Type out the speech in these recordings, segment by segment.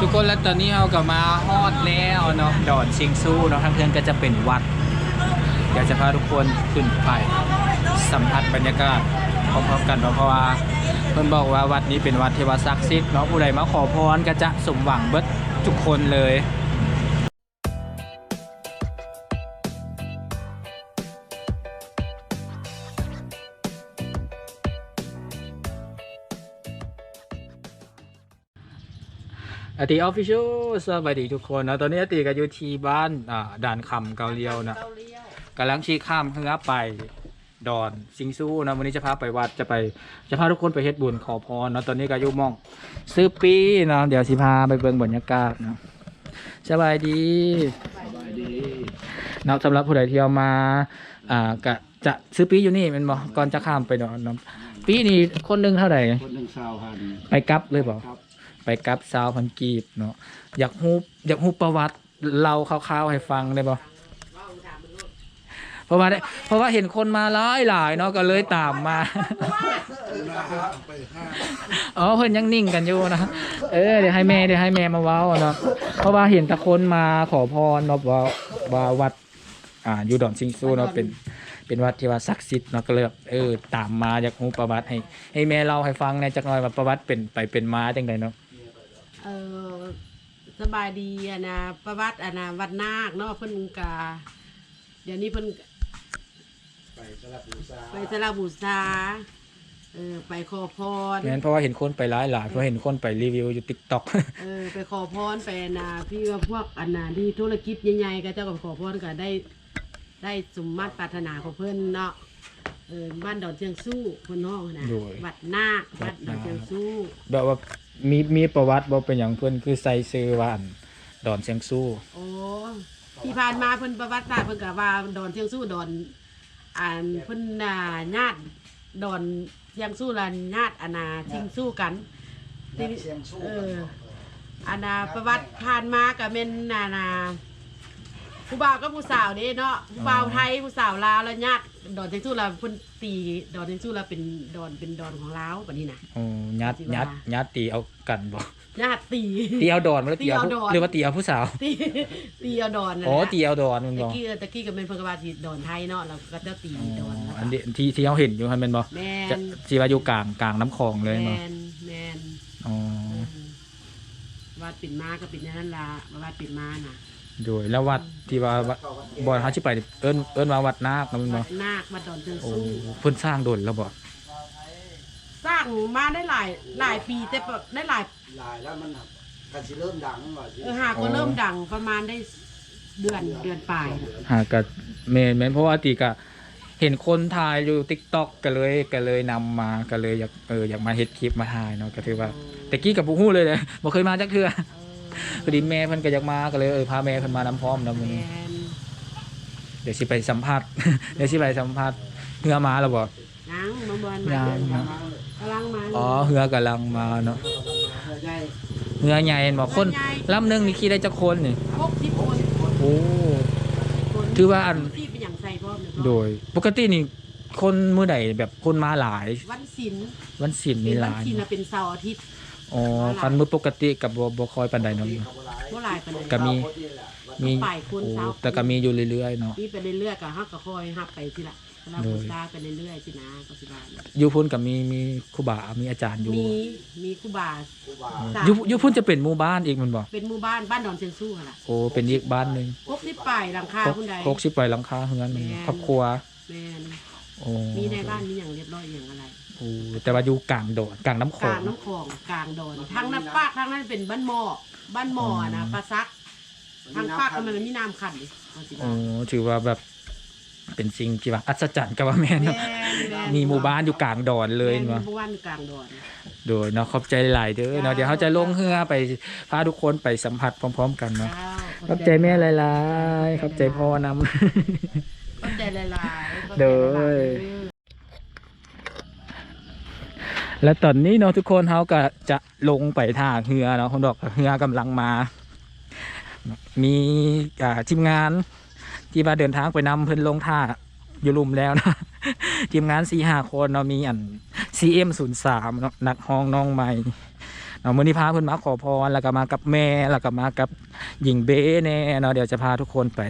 ทุกคนแล้วตอนนี้เรากลับมาฮอดแล้วเนาะดอนชิงซูเนาะทางเพื่อนก็จะเป็นวัดอยากจะพาทุกคนขึ้นไปสัมผัสบรรยากาศพร้อมๆกันเนาะเพราะว่าเพื่อนบอกว่าวัดนี้เป็นวัดเทวศักดิ์สิทธิ์เนาะผู้ใดมาขอพรก็จะสมหวังเบิดทุกคนเลย อาติออฟฟิเชียลสวัสดีทุกคนนะตอนนี้อาติก็อยู่ที่บ้านอ่าด่านคำเกาเลียวนะกำลังชี้ข้ามเพื่อไปดอนซิงซูนะวันนี้จะพาไปวัดจะไปจะพาทุกคนไปเฮ็ดบุญขอพรนะตอนนี้ก็อยู่หมอง ซื้อปีนะเดี๋ยวสิพาไปเบิ่งบรรยากาศนะสบายดีเนาะสำหรับผู้ใดที่เอามาอ่าก็จะซื้อปีอยู่นี่แมันบ่ก่อนจะข้ามไปดอนเนาะปีนี้คนหนึงเท่าไหร่คนหนึ่งสาวพันไปกลับเลยบ่ครับ ไปกับสาวพันกีบเนาะอยากฮู้อยากฮู้ประวัติเล่าคร่าวๆให้ฟังได้บ่เพราะว่าได้เพราะว่าเห็นคนมาหลายหลายเนาะก็เลยตามมา อ๋อเพิ่นยังนิ่งกันอยู่นะเออเดี๋ยวให้แม่เดี๋ยวให้แม่มาเว้าเนาะเพราะว่าเห็นแตะคนมาขอพรเนาะว่าว่าวัด อ่าอยู่ดอนซิงซูเนาะเป็นเป็นวัดที่ว่าศักดิ์สิทธิ์เนาะก็เลยแบบเออตามมาอยากฮู้ประวัติให้ให้แม่เล่าให้ฟังในอยจักหน่อยว่าประวัติเป็นไปเป็นมาจังไดเนาะ เออสบายดีอะนะประวัติอะนะวัดนาคเนาะเพิ่นกาเดี๋ยวนี้เพิ่นไปสลับบูชาไปสระบูชาเออไปขอพรงั้นเพราะว่าเห็นคนไปหลายหลายเพราะเห็นคนไปรีวิวอยู่ติ๊กต็อก เออไปขอพรไปนะพี่ว่าพวกอันน่ะที่ธุรกิจใหญ่ๆก็เจ้าก็ขอพรก็ได้ ได้สมมาตรปรารถนาของเพิ่นเนาะเออบ้านดอนเชียงสู้เพิ่นน้องนะโดย วัดนาควัวัดดนาคดอนเชียงสู้ แบบว่า มีมีประวัติบ่เป็นอย่างเพื่อนคือใส่ซื้อว่าอันดอนเชียงสู้ โอ้ที่ผ่านมาเพิ่นประวัติศาสตร์เพิ่นก็ว่าดอนเชียงสู้ดอนอ่านเพิ่นน่ะญาติดอนเชียงสู้ละญาติอานาชิงสู้กันที่เสียงสู้เอออานาประวัติผ่านมาก็เป็นนานาผู้บ่าวกับผู้สาวนี่เนาะผู้บ่าวไทยผู้สาวลาวแล้วญาติ ดอนเชียงสู้ละเพิ่นตีดอนเชียงสู้ละเป็นดอนเป็นดอนของลาวบัดนี้น่ะ โอ้ยัดที่ว่ายัดยัดตีเอากันบ่ญาติตี ตีเอาดอนมาแล้วตีเอาตีเอาดอน หรือว่าตีเอาผู้สาวตีตีเอาดอนน่ะอ๋อนะตีเอาดอนมันตะบ่กี้ตะกี้ก็เป็นเพิ่นก็ว่าสิดอนไทยเนาะเราก็จะตีอ๋อดอนแล้วอันนี้ที่ที่เขาเห็นอยู่มันเป็นบ่แม่จะนที่ว่าอยู่กลางกลางน้ำคลองเลยแมบ่นแมนอ๋อ เออวาดปิ่นมาก็ปิ่นอย่างนั้นละวาดปิ่นมาน่ะ โดยแล้ววัดที่ว่าวัดบ่อนเฮาสิไปเอิ้นเอิ้นว่าวัดนาคนะมันบ่วัดนาควัดดอนเชิงโอ้สู้เพิ่นสร้างโดนแล้วบ่สร้างมาได้หลายหลายปีแต่แบบได้หลายลายแล้วมันกันสิเริ่มดังว่าสิเออหากก็เริ่มดังประมาณได้เดือนเดือนปลายน่ะหาก็แม่นแม่นเพราะว่าติก็เห็นคนถ่ายอยู่ TikTok ก็เลยก็เลยนำมาก็เลยอยากเอออยากมาเฮ็ดคลิปมาถ่ายเนาะก็ถือว่าแต่กี้กับบ่ฮู้เลยเลยบ่เคยมาจักเทื่อ เออ พอดีแม่เพิ่นก็อยากมาก็เลยเออพาแม่เพิ่นมานำพร้อมนำมื้อแมนี้นเดี๋ยวสิไปสัมภาษณ์ เดี๋ยวสิไปสัมภาษณ์เฮือมาแล้วบ่ นางมาบวนมายังเดือนนะ กำลังมาอ๋อเฮือกำลังมาเนาะใหญ่เฮือใหญ่เห็นบ่คนลำหนึงนี่ขี่ได้จักคนนี่พกที่คนโอ้ถือว่าอัน ที่เป็นอย่างใส่พร้อมเนี่ยโดย ปกตินี่คนมื้อใดแบบคนมาหลายวันศิลป์วันศิลป์เป็นี่นหวันลายศิลป์น่ะเป็นเสาร์อาทิตย์ อ๋อคันมื้อปกติกับบ่บ่ค่อยปานใดเนาะเมื่อหลายปานใดก็มีมีฝ่ายคนโอ้เช้าแต่ก็มีอยู่เรื่อยๆเนาะ มีไปเรื่อยๆก็ฮักก็คอยฮับไปสิละเราโดยพูดตาไปเรื่อยๆสินะก็สิบาอยู่พุ่นก็มีมีครูบา มีอาจารย์อยู่มีมีครูบาสามอยู่อยู่พุ่นจะเป็นหมู่บ้านอีกแมันบ่เป็นหมู่บ้านบ้านดอนเชียงสู้หั่นล่ะโอ้เป็นอีกบ้านหนึงพวกที่ป่ายหลังคาคุณใดโคกสิไปหลังคาเฮือนมันแม่นครอบครัวแมนโอ้มีในบ้านมีอย่างเรียบร้อยอย่างอะไร โอ้แต่ว่าอยู่กลางโดดกลางน้ำโขกลางงน้ำคลองกลางดอนทางนั้นปากทางนั้นเป็นบ้านหม้อบ้านหม้อนะปลาซัก ทางปากก็มันมีน้ำขันดิเอาสิโอ้บาถือว่าแบบเป็นสิ่งที่ว่าอัศจรรย์ก็ว่าแม่นแมเนาะนแนมีหมู่บ้านอยู่กลางดอนเลยแม่นเนาะหมู่บ้านกลางดอน โดยเนาะขอบใจหลายๆเด้อเนาะจ้าเดี๋ยวเขาจะลงเรือไปพาทุกคนไปสัมผัสพร้อม ๆ กันเนาะเจ้าขอบใจแม่หลายๆขอบใจพ่อนำขอบใจหลายๆเด้อ และตอนนี้เนาะทุกคนเขาก็จะลงไปท่าเรือเนาะคนดอกเรือกำลังมา มีอาทีมงานที่ว่าเดินทางไปนำเพิ่นลงท่าอยู่ลุมแล้วนะทีมงานสี่ห้าคนเนาะมีอัน CM 0 3เนาะนักห้องน้องใหม่เนาะมือนี้พาเพิ่อนมาขอพรแล้วก็มากับแม่แล้วก็มากับหญิงเบ้แน่เนาะเดี๋ยวจะพาทุกคนไป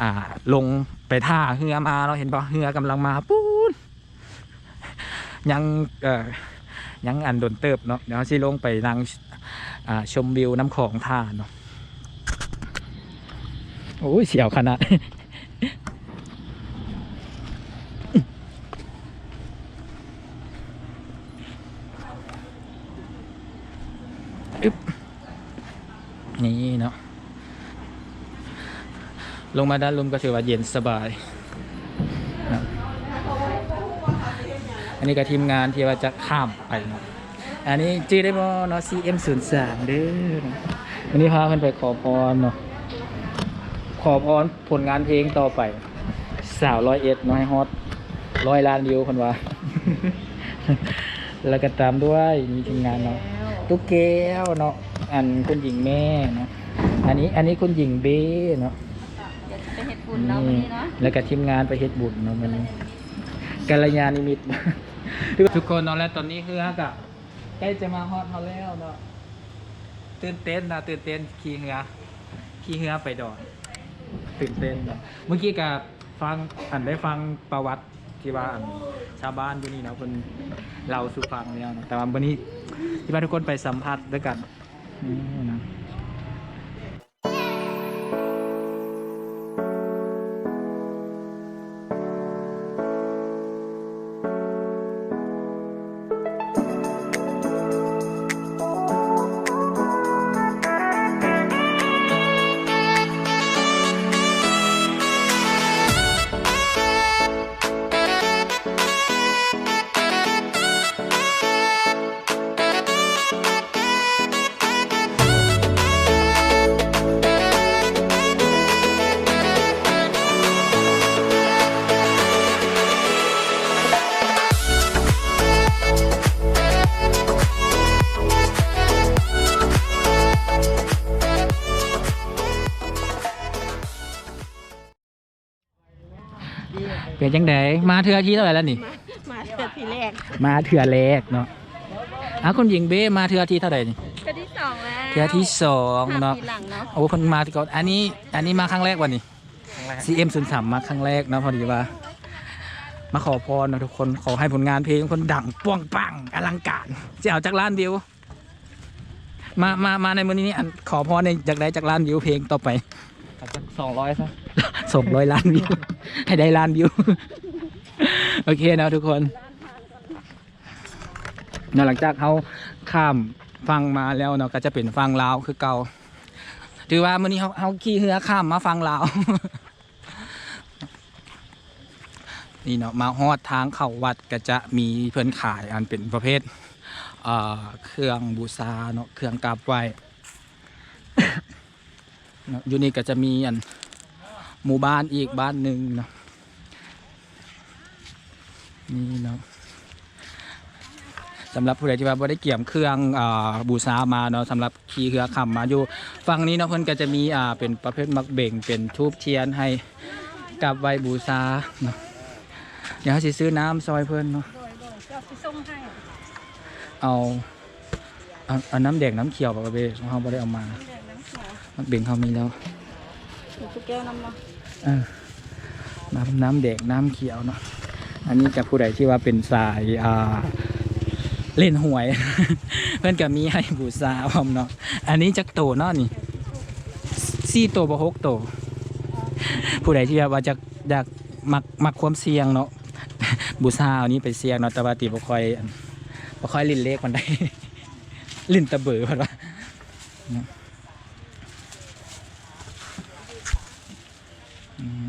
อ่า ลงไปท่าเรือมาเราเห็นปะเรือกำลังมาปูน ยังเอ่อยังอันโดนเติบเนาะเดี๋ยวสิลงไปนั่งชมวิวน้ำของท่าเนาะโอ้ยเสียวขนาดอึ๊บนี่เนาะลงมาด้านลุมก็ถือว่าเย็นสบาย อันนี้ก็ทีมงานที่ว่าจะข้ามไปเนาะอันนี้จีได้บอเนาะ CM03 เด้อเนาะวันนี้พาเพิ่นไปขอพรเนาะขอพรผลงานเพลงต่อไป สาวร้อยเอ็ดน้อยฮอตร้อยล้านวิวคนว่า แล้วก็ตามด้วยมีทีมงานเนาะตุ๊กแก้วเนาะอันคุณหญิงแม่เนาะอันนี้อันนี้คุณหญิงเบ้เนาะเดี๋ยวจะไปเฮ็ดบุญเนาะวันนี้เนาะแล้วก็ทีมงานไปเฮ็ดบุญเนาะมันกัลยาณิมิตร ทุกคนเนาแล้วตอนนี้คือฮักอะใกล้จะมาฮอดเฮาแล้วเนาะตื่นเต้นนะตื่นเต้นขี่เรือขี่เรือไปดอนตื่นเต้นเนาะเมื่อกี้กับฟังอันได้ฟังประวัติที่ว่าอันชาวบ้านอยู่นี่เนาะเพิ่นเล่าสู่ฟังแล้วเนาะแต่ว่าวันนี้ที่ว่าทุกคนไปสัมผัสด้วยกันนี่นะ เป็นจังไดมาเทือที่เท่าไหร่แล้วนี่มาเทือทีแรกมาเทือแรกเนาะอะคุณหญิงเบ้มาเทือที่เท่าไหร่นี่เทือที่สองแล้วเทือที่สองห้าเนาะปีหลังเนาะโอ้คนมาที่ก่อนอันนี้ อันนี้มาครั้งแรกวันนี้ CM 0 3มาครั้งแรกเนาะพอดีว่า มาขอพรเนาะทุกคนขอให้ผลงานเพลงคนดังป้วงปังอลังการจะเอาจากล้านวิวมามามาในมือนี้อันขอพรในจากได้จากล้านวิวเพลงต่อไป สองร้อยซะส่งร้อยล้านวิว ให้ได้ล้านวิว โอเคนะทุกคนเนาะหลังจากเขาข้ามฟังมาแล้วเนาะก็จะเป็นฟังลาวคือเก่าถือว่ามื่อนี้เขาเขาขี่เรือข้ามมาฟังลาวนี่เนาะมาฮอดทางเข้าวัดก็จะมีเพื่อนขายอันเป็นประเภทเอ่อเครื่องบูชาเนาะเครื่องกราบไหว้เนาะ อยู่นี่ก็จะมีอันหมู่บ้านอีกบ้านหนึ่งเนาะนี่เนาะสำหรับผู้ใดที่ว่าบ่ได้เกี่ยมเครื่องอบูชามาเนาะสำหรับขี่เรือขำมาอยู่ฝั่งนี้เนาะเพิ่นก็จะมีอ่าเป็นประเภทมักเบ่งเป็นทูบเทียนให้กับไว้บูชาเนาะเดี๋ยวเขาสิซื้อน้ำซอยเพิ่นเนาะเอาเอาน้ำแดงน้ำเขียวปะเบของเขาบ่ได้เอามา มักเบ่งเขามีแล้วมีทุกแก้วน้ำเนาะเออน้ำน้ำแดงน้ำเขียวเนาะอันนี้กับผู้ใดที่ว่าเป็นสายอ่าเล่นหวย เพื่อนก็มีให้บูชาพร้อมเนาะอันนี้จักโตเนาะนี่สี่โตบ่หกโต ผู้ใดที่ว่าจะอยากมักมักความเสี่ยงเนาะบูชาเอานี้ไปเสี่ยงเนาะแต่ว่าติบ่ค่อยอั่นบ่ค่อยลิ้นเลขมันได้ลิ้นตะเบือเพิ่นว่าเนาะอืม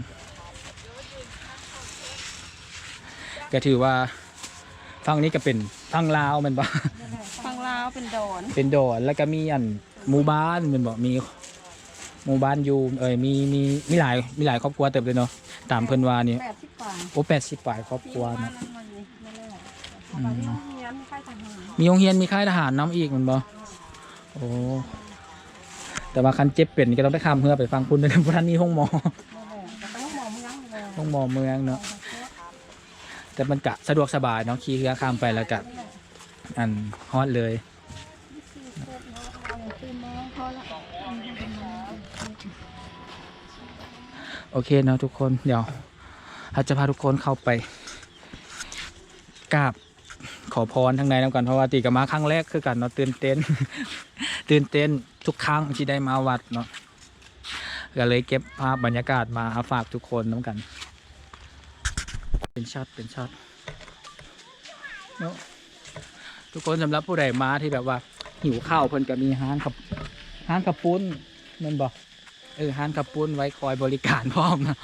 ก็ถือว่าฝั่งนี้ก็เป็นฝั่งลาวแมันบ่ ฟังลาวเป็นดอนเป็นดอนแล้วก็มีอันหมู่บ้านแมันบอกมีหมู่บ้านอยู่เอ้ยมีมีมีหลายมีหลายครอบครัวเติบเลยเนาะตามเพิ่นว่านี่แปดสิบกว่าโอ้แปดสิบปลายครอบครัวมีเนาะบ้านนี่นั่นแหละอืตอนมนี้มีร้านมีค่ายทหาร มีโรงเรียนมีค่ายทหารน้ำอีกแมันบ่ โอ้ แต่ว่าคันเจ็บเป็นนี่ก็ต้องไปข้ามเรือไปฟังคุณด้วยนะเพราะท่านนี่ห้องหมอ นั่นแหละแต่ต้องมองเมืองเลยห้องหมอเมืองเนาะ แต่มันกะสะดวกสบายเนาะขี่เรือข้ามไปแล้วกะอันฮอดเลยโอเคเนาะทุกคนเดี๋ยวเราจะพาทุกคนเข้าไปกราบขอพรทั้างในน้ำกันเพราะว่าตีกับมาครั้งแรกคือกันเนาะตื่นเต้นตื่นเต้นทุกครั้งที่ได้มาวัดเนาะก็เลยเก็บภาพบรรยากาศมาฝากทุกคนน้ำกัน เป็นช็อตเป็นช็อตเนาะทุกคนสำหรับผู้ใดมาที่แบบว่า หิวข้าวเพิ่นก็มีห้านขับห้านขับปุ้นมันบอกเออห้านขับปุ้นไว้คอยบริการพร้อมนะ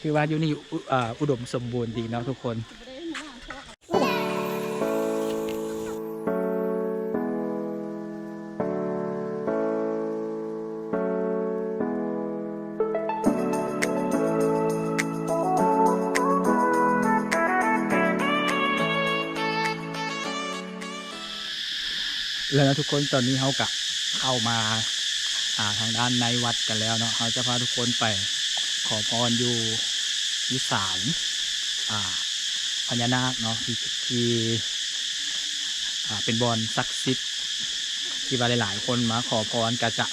คือว่าอยู่นี่ออุดมสมบูรณ์ดีเนาะทุกคน แล้วนะทุกคนตอนนี้เขากะเข้ามาอ่าทางด้านในวัดกันแล้วเนาะเขาจะพาทุกคนไปขอพรอยู่ที่ศาลอ่าพญานาคเนาะที่ที่อ่าเป็นบอลศักดิ์สิทธิ์ที่ว่าหลาย ๆ คนมาขอพรก็จะ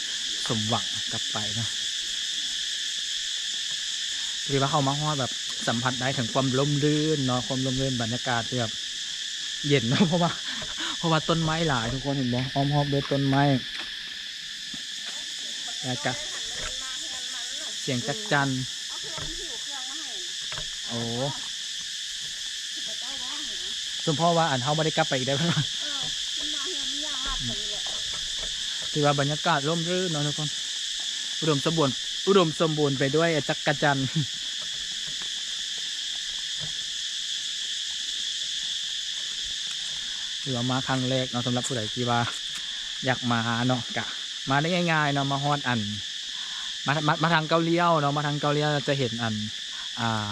สมหวังกลับไปเนาะเรียกว่าเขามาฮอดแบบสัมผัสได้ถึงความร่มรื่นเนาะความร่มรื่นบรรยากาศที่แบบเย็นเนาะเพราะว่า เพราะว่าต้นไม้หลายทุกคนเห็นไหมอ้อมรอบด้วยต้นไม้แล้วก็เสียงจักจันโอ้สมพ่อว่าอันเขาไม่ได้กลับไปอีกได้ไหมถือว่าบรรยากาศร่มรื่นเนาะทุกคน อุดมสมบูรณ์อุดมสมบูรณ์ไปด้วยจักรจัน ทร์ถือว่ามาครั้งแรกเนาะสำหรับผู้ใดที่ว่าอยากมาเนาะกะมาได้ง่ายๆเนาะมาฮอดอันมามามาทางเกาเลี้ยวเนาะมาทางเกาเลี้ยวจะเห็นอันอ่า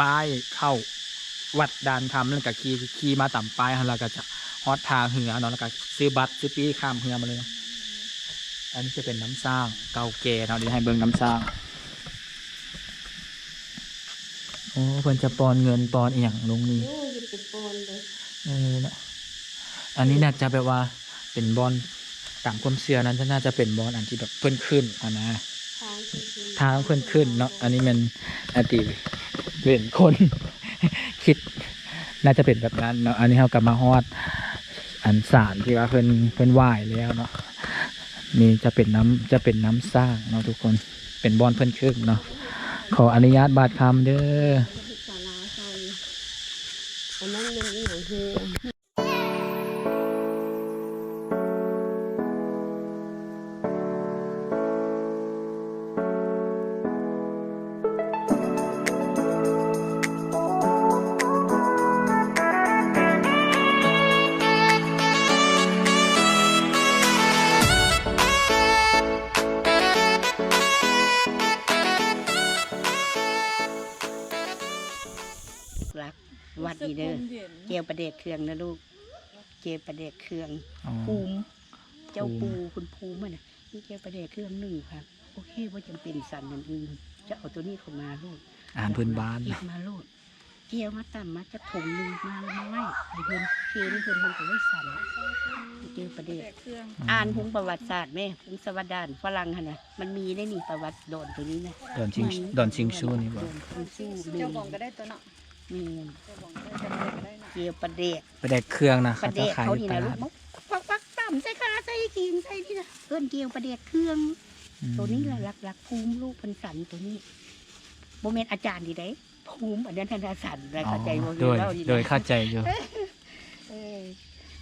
ป้ายเข้าวัดดานคำแล้วก็ขี่ขี่มาต่ำป้ายแล้วก็จะฮอดทางเหือเนาะแล้วก็ซื้อบัตรซื้อปีข้ามเหือมาเลย อันนี้จะเป็นน้ำสร้างเก่าแก่เนาะเดี๋ยวให้เบิ่งน้ำสร้างโอ้เพิ่นจะปอนเงินปอนอีหยังลงนี่โอ้ยเป็นปอนเลย เออเนอะอันนี้น่าจะแบบว่าเป็นบอลตามความเชื่อนั้นน่าจะเป็นบอลอันที่แบบเพิ่นขึ้นอะนะทางคือทางเพิ่นขึ้นเนาะอันนี้มันอาติเป็นคน คิด น่าจะเป็นแบบนั้นเนาะอันนี้เขากลับมาฮอด อันสารที่ว่าเพิ่นเพิ่นไหว้แล้วเนาะนี่จะเป็นน้ำจะเป็นน้ำสร้างเนาะทุกคนเป็นบอลเพิ่นขึ้นเนาะขออนุญาตบาดคำเด้อศาลาใส่ อันนั้น เดกเครื่องนะลูก เจียวประเดกเครื่องอ๋อ ภูมิเจ้าภูปูมิคุณภูมิอะนะนี่เจียวประเดกเครื่องหนึ่งครับโอเคว่าจำเป็นสั่นอย่างอื่นจะเอาตัวนี้เข้ามาลูกอาหารพื้นบ้านเก็บมาลูกเจียวมาต่ำมาจะถุงหนึ่งมาแล้วมาไว้ให้เพิ่นเคนเพิ่นมันก็ไว้สั่นเจียวประเดก เครื่องอ่านหุงประวัติศาสตร์แม่หุงสวัสดานฝรั่งฮะนะมันมีได้นี่ประวัติโดนตัวนี้นะดอนชิงดอนชิงชูนี่บ่ โดนชิงชูมีเจ้าของก็ได้ตัวเนาะมีเจ้าของก็ได้ตัวก็ได้นะ เจียวประเดกไปได้เครื่องนะปเขาระจะเดกขายเขาอยู่นี่ตนะลูลากดมกปักปักต่ำใส่ขาใส่ขิงใส่นี่นะเพื่อนเกี่ยวประเดกเครื่องตัวนี้แหละหลักหลักภูมิลูกพันสันตัวนี้โมเมนอาจารย์ดีได้ภูมิอันนั้นธนาสันนะเข้าใจบ่โดยเล่าดีนะโดยเข้าใจอยู่ เออ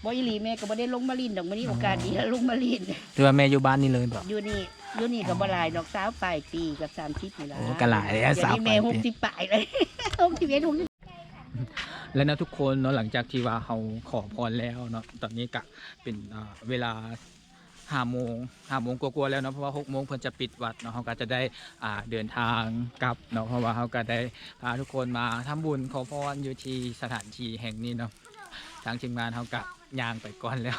บ่อีหลีแม่ก็บ่ได้ลงมาลินดอกมื้อนี้โอกาสดีแล้วลงมาลินคือว่าแม่อยู่บ้านนี่เลยบอก อยู่นี่อยู่นี่ก็บ่หลายดอกสาวปลายปีกับ30นี่ล่ะโอ้ก็หลายแล้วเดี๋ยวนี้แม่สาวปลายปี60ปลายเลย61 60 และนะทุกคนเนาะหลังจากที่ว่าเขาขอพรแล้วเนาะตอนนี้กะเป็นเวลาห้าโมงห้าโมงกลัวๆแล้วเนาะเพราะว่าหกโมงเพิ่นจะปิดวัดเนาะเขาก็จะได้อ่าเดินทางกลับเนาะเพราะว่าเขาก็ได้พาทุกคนมาทำบุญขอพรอยู่ที่สถานที่แห่งนี้เนาะทางทีมงานเขากะย่างไปก่อนแล้ว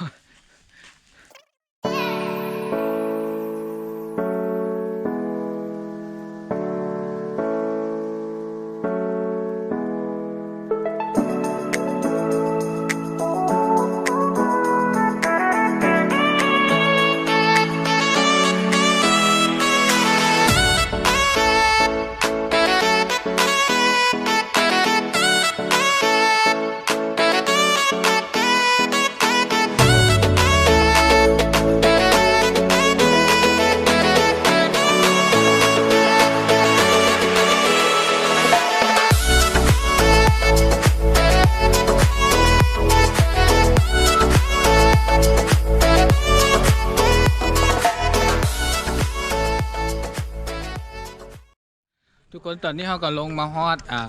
อนนี้เขาก็ลงมาฮอดอ่า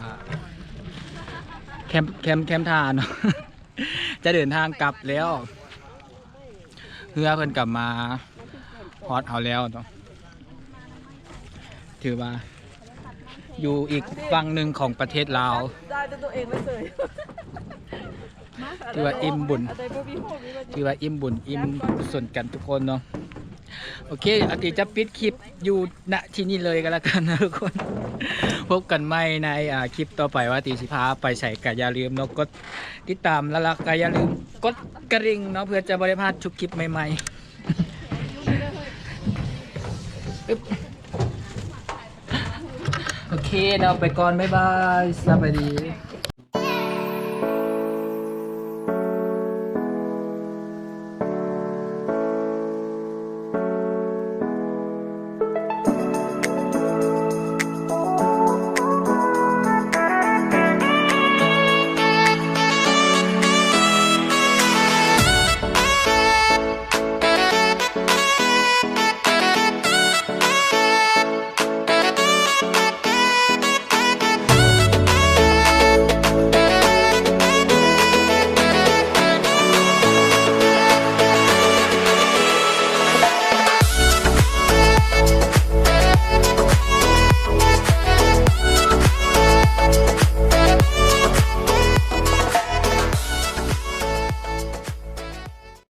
แคมป์แคมป์แคมป์ทานจะเดินทางกลับแล้วเพื่อเพิ่นกลับมาฮอดเอาแล้วเนาะถือว่า อยู่อีกฝั่งหนึ่งของประเทศลาวได้ตัวเองเลยเลยถือว่าอิ่มบุญถือว่าอิ่มบุญอิ่มกุศลกันทุกคนเนาะ โอเคอาติจะปิดคลิปอยู่ณที่นี่เลยก็แล้วกันนะทุกคน พบกันใหม่ในคลิปต่อไปว่าตีสิพาไปใส่กะอย่าลืมเนาะกดติดตามแล้วละกะอย่าลืมกดกระดิ่งเนาะเพื่อจะบริพลาดทุกคลิปใหม่ๆโอเคเนาไปก่อนบ๊ายบายสวัสดี